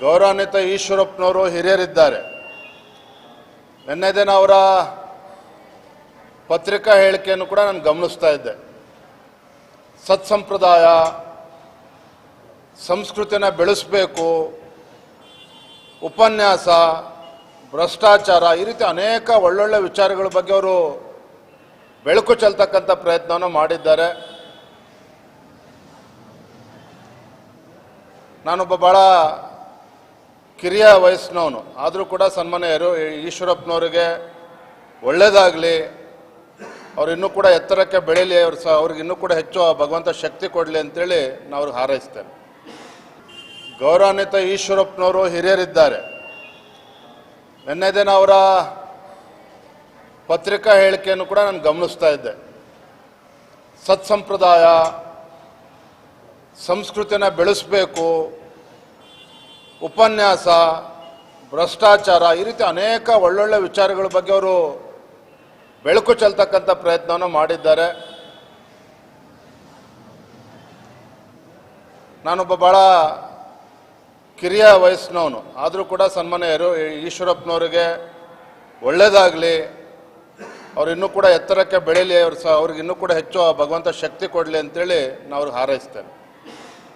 ಗೌರವಾನ್ವಿತ ಈಶ್ವರಪ್ಪನವರು ಹಿರಿಯರಿದ್ದಾರೆ. ನಿನ್ನೆ ದಿನ ಅವರ ಪತ್ರಿಕಾ ಹೇಳಿಕೆಯನ್ನು ಕೂಡ ನಾನು ಗಮನಿಸ್ತಾ ಇದ್ದೆ. ಸತ್ಸಂಪ್ರದಾಯ, ಸಂಸ್ಕೃತಿನ ಬೆಳೆಸಬೇಕು, ಉಪನ್ಯಾಸ, ಭ್ರಷ್ಟಾಚಾರ ಈ ರೀತಿ ಅನೇಕ ಒಳ್ಳೊಳ್ಳೆ ವಿಚಾರಗಳ ಬಗ್ಗೆ ಅವರು ಬೆಳಕು ಚೆಲ್ತಕ್ಕಂಥ ಪ್ರಯತ್ನವನ್ನು ಮಾಡಿದ್ದಾರೆ. ನಾನೊಬ್ಬ ಭಾಳ ಕಿರಿಯ ವಯಸ್ಸಿನವನು. ಆದರೂ ಕೂಡ ಸನ್ಮಾನ್ಯರು ಈಶ್ವರಪ್ಪನವರಿಗೆ ಒಳ್ಳೇದಾಗಲಿ. ಅವ್ರು ಇನ್ನೂ ಕೂಡ ಎತ್ತರಕ್ಕೆ ಬೆಳೀಲಿ, ಅವ್ರು ಸಹ ಅವ್ರಿಗೆ ಇನ್ನೂ ಕೂಡ ಹೆಚ್ಚು ಭಗವಂತ ಶಕ್ತಿ ಕೊಡಲಿ ಅಂತೇಳಿ ನಾವು ಅವ್ರಿಗೆ ಹಾರೈಸ್ತೇನೆ. ಗೌರವಾನ್ವಿತ ಈಶ್ವರಪ್ಪನವರು ಹಿರಿಯರಿದ್ದಾರೆ. ನಿನ್ನೆ ದಿನ ಅವರ ಪತ್ರಿಕಾ ಹೇಳಿಕೆಯನ್ನು ಕೂಡ ನಾನು ಗಮನಿಸ್ತಾ ಇದ್ದೆ. ಸತ್ಸಂಪ್ರದಾಯ, ಸಂಸ್ಕೃತಿನ ಬೆಳೆಸಬೇಕು ಉಪನ್ಯಾಸ, ಭ್ರಷ್ಟಾಚಾರ ಈ ರೀತಿ ಅನೇಕ ಒಳ್ಳೊಳ್ಳೆ ವಿಚಾರಗಳ ಬಗ್ಗೆ ಅವರು ಬೆಳಕು ಚೆಲ್ತಕ್ಕಂಥ ಪ್ರಯತ್ನವನ್ನು ಮಾಡಿದ್ದಾರೆ. ನಾನೊಬ್ಬ ಭಾಳ ಕಿರಿಯ ವಯಸ್ಸಿನವನು, ಆದರೂ ಕೂಡ ಸನ್ಮಾನ್ಯರು ಈಶ್ವರಪ್ಪನವರಿಗೆ ಒಳ್ಳೇದಾಗಲಿ, ಅವ್ರು ಇನ್ನೂ ಕೂಡ ಎತ್ತರಕ್ಕೆ ಬೆಳೀಲಿ, ಅವ್ರು ಸಹ ಅವ್ರಿಗೆ ಇನ್ನೂ ಕೂಡ ಹೆಚ್ಚು ಭಗವಂತ ಶಕ್ತಿ ಕೊಡಲಿ ಅಂತೇಳಿ ನಾನು ಅವ್ರಿಗೆ ಹಾರೈಸ್ತೇನೆ.